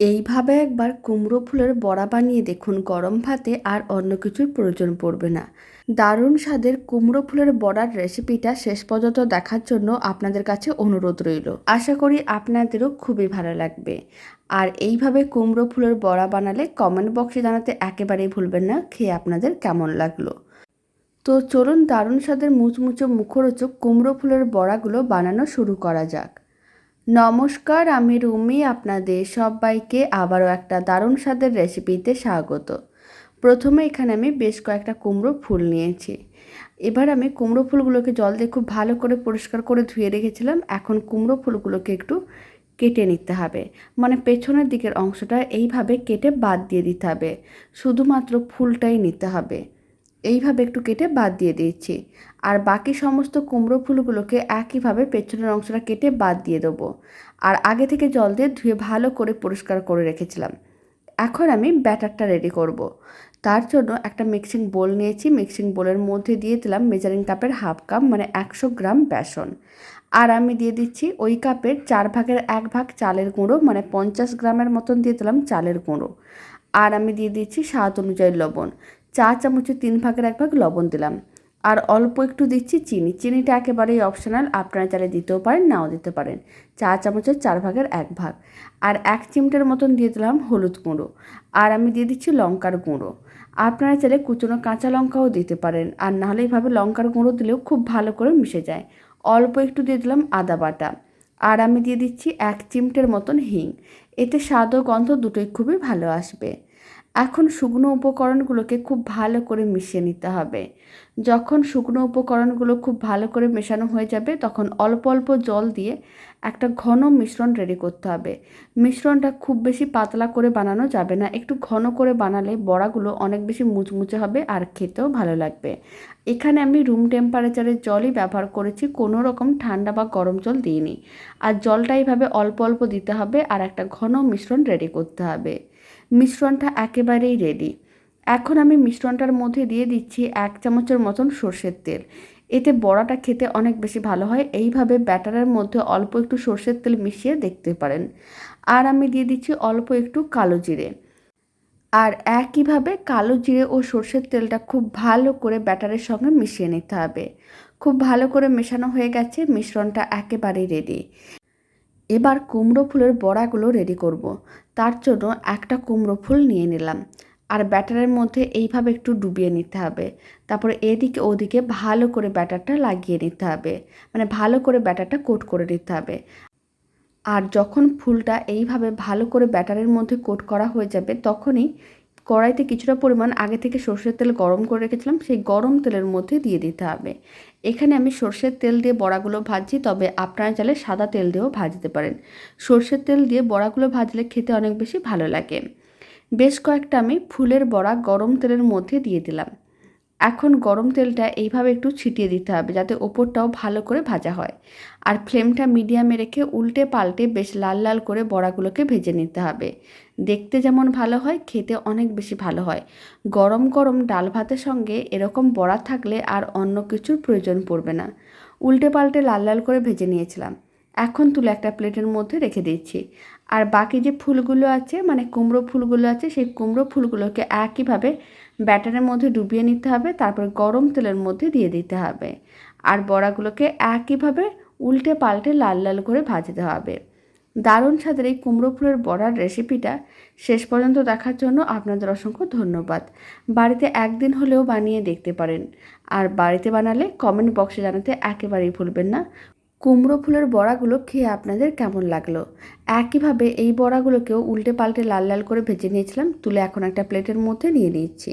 এইভাবে একবার কুমড়ো ফুলের বড়া বানিয়ে দেখুন, গরম ভাতে আর অন্য কিছুর প্রয়োজন পড়বে না। দারুণ স্বাদের কুমড়ো ফুলের বড়ার রেসিপিটা শেষ পর্যন্ত দেখার জন্য আপনাদের কাছে অনুরোধ রইল। আশা করি আপনাদেরও খুবই ভালো লাগবে। আর এইভাবে কুমড়ো ফুলের বড়া বানালে কমেন্ট বক্সে জানাতে একেবারেই ভুলবেন না, খেয়ে আপনাদের কেমন লাগল? তো চলুন দারুণ স্বাদের মুচমুচো মুখরোচক কুমড়ো ফুলের বড়াগুলো বানানো শুরু করা যাক। নমস্কার, আমি রুমি আপনাদের সবাইকে আবারও একটা দারুণ স্বাদের রেসিপিতে স্বাগত। প্রথমে এখানে আমি বেশ কয়েকটা কুমড়ো ফুল নিয়েছি। এবার আমি কুমড়ো ফুলগুলোকে জল দিয়ে খুব ভালো করে পরিষ্কার করে ধুয়ে রেখেছিলাম। এখন কুমড়ো ফুলগুলোকে একটু কেটে নিতে হবে। মানে পেছনের দিকের অংশটা এইভাবে কেটে বাদ দিয়ে দিতে হবে। শুধুমাত্র ফুলটাই নিতে হবে। এইভাবে একটু কেটে বাদ দিয়ে দিয়েছি আর বাকি সমস্ত কুমড়ো ফুলগুলোকে একইভাবে পেছনের অংশটা কেটে বাদ দিয়ে দেবো। আর আগে থেকে জল দিয়ে ধুয়ে ভালো করে পরিষ্কার করে রেখেছিলাম। এখন আমি ব্যাটারটা রেডি করব। তার জন্য একটা মিক্সিং বোল নিয়েছি। মিক্সিং বোলের মধ্যে দিয়ে দিলাম মেজারিং কাপের হাফ কাপ মানে একশো গ্রাম বেসন। আর আমি দিয়ে দিচ্ছি ওই কাপের চার ভাগের এক ভাগ চালের গুঁড়ো মানে পঞ্চাশ গ্রামের মতন দিয়ে দিলাম চালের গুঁড়ো। আর আমি দিয়ে দিচ্ছি স্বাদ অনুযায়ী লবণ। চা চামচের তিন ভাগের এক ভাগ লবণ দিলাম। আর অল্প একটু দিচ্ছি চিনি। চিনিটা একেবারেই অপশনাল আপনারা চালে দিতেও পারেন, নাও দিতে পারেন। চা চামচের চার ভাগের এক ভাগ। আর এক চিমটের মতন দিয়ে দিলাম হলুদ গুঁড়ো। আর আমি দিয়ে দিচ্ছি লঙ্কার গুঁড়ো। আপনারা চাইলে কুচনো কাঁচা লঙ্কাও দিতে পারেন। আর নাহলে এইভাবে লঙ্কার গুঁড়ো দিলেও খুব ভালো করে মিশে যায়। অল্প একটু দিয়ে দিলাম আদা বাটা। আর আমি দিয়ে দিচ্ছি এক চিমটের মতন হিং। এতে স্বাদ ও গন্ধ দুটোই খুবই ভালো আসবে। এখন শুকনো উপকরণগুলোকে খুব ভালো করে মিশিয়ে নিতে হবে। যখন শুকনো উপকরণগুলো খুব ভালো করে মেশানো হয়ে যাবে, তখন অল্প অল্প জল দিয়ে একটা ঘন মিশ্রণ রেডি করতে হবে। মিশ্রণটা খুব বেশি পাতলা করে বানানো যাবে না, একটু ঘন করে বানালে বড়াগুলো অনেক বেশি মুচমুচে হবে আর খেতেও ভালো লাগবে। এখানে আমি রুম টেম্পারেচারের জলই ব্যবহার করেছি, কোনো রকম ঠান্ডা বা গরম জল দিইনি। আর জলটা এইভাবে অল্প অল্প দিতে হবে আর একটা ঘন মিশ্রণ রেডি করতে হবে। মিশ্রণটা একেবারেই রেডি এখন আমি মিশ্রণটার মধ্যে দিয়ে দিচ্ছি এক চামচের মতন সর্ষের তেল। এতে বড়াটা খেতে অনেক বেশি ভালো হয়। এইভাবে ব্যাটারের মধ্যে অল্প একটু সর্ষের তেল মিশিয়ে দেখতে পারেন। আর আমি দিয়ে দিচ্ছি অল্প একটু কালো জিরে। আর একইভাবে কালো জিরে ও সর্ষের তেলটা খুব ভালো করে ব্যাটারের সঙ্গে মিশিয়ে নিতে হবে। খুব ভালো করে মেশানো হয়ে গেছে, মিশ্রণটা একেবারেই রেডি এবার কুমড়ো ফুলের বড়াগুলো রেডি করব। তার জন্য একটা কুমড়ো ফুল নিয়ে নিলাম। আর ব্যাটারের মধ্যে এইভাবে একটু ডুবিয়ে নিতে হবে। তারপরে এদিকে ওদিকে ভালো করে ব্যাটারটা লাগিয়ে নিতে হবে। মানে ভালো করে ব্যাটারটা কোট করে নিতে হবে। আর যখন ফুলটা এইভাবে ভালো করে ব্যাটারের মধ্যে কোট করা হয়ে যাবে, তখনই কড়াইতে কিছুটা পরিমাণ আগে থেকে সর্ষের তেল গরম করে রেখেছিলাম, সেই গরম তেলের মধ্যে দিয়ে দিতে হবে। এখানে আমি সর্ষের তেল দিয়ে বড়াগুলো ভাজছি, তবে আপনারা চাইলে সাদা তেল দিয়েও ভাজতে পারেন। সর্ষের তেল দিয়ে বড়াগুলো ভাজলে খেতে অনেক বেশি ভালো লাগে। বেশ কয়েকটা আমি ফুলের বড়া গরম তেলের মধ্যে দিয়ে দিলাম। এখন গরম তেলটা এইভাবে একটু ছিটিয়ে দিতে হবে যাতে ওপরটাও ভালো করে ভাজা হয়। আর ফ্লেমটা মিডিয়ামে রেখে উল্টে পাল্টে বেশ লাল লাল করে বড়াগুলোকে ভেজে নিতে হবে। দেখতে যেমন ভালো হয়, খেতে অনেক বেশি ভালো হয়। গরম গরম ডাল ভাতের সঙ্গে এরকম বড়া থাকলে আর অন্য কিছুর প্রয়োজন পড়বে না। উল্টে পাল্টে লাল লাল করে ভেজে নিয়েছিলাম। এখন তুলে একটা প্লেটের মধ্যে রেখে দিচ্ছি। আর বাকি যে ফুলগুলো আছে মানে কুমড়ো ফুলগুলো আছে, সেই কুমড়ো ফুলগুলোকে একইভাবে ব্যাটারের মধ্যে ডুবিয়ে নিতে হবে, তারপর গরম তেলের মধ্যে দিয়ে দিতে হবে। আর বড়াগুলোকে একইভাবে উল্টে পাল্টে লাল লাল করে ভাজতে হবে। দারুণ স্বাদের এই কুমড়ো ফুলের বড়ার রেসিপিটা শেষ পর্যন্ত দেখার জন্য আপনাদের অসংখ্য ধন্যবাদ। বাড়িতে একদিন হলেও বানিয়ে দেখতে পারেন। আর বাড়িতে বানালে কমেন্ট বক্সে জানাতে একেবারেই ভুলবেন না। কুমড়ো ফুলের বড়াগুলো খেয়ে আপনাদের কেমন লাগল? একইভাবে এই বড়াগুলোকেও উল্টে পাল্টে লাল লাল করে ভেজে নিয়েছিলাম, তুলে এখন একটা প্লেটের মধ্যে নিয়ে নিচ্ছি।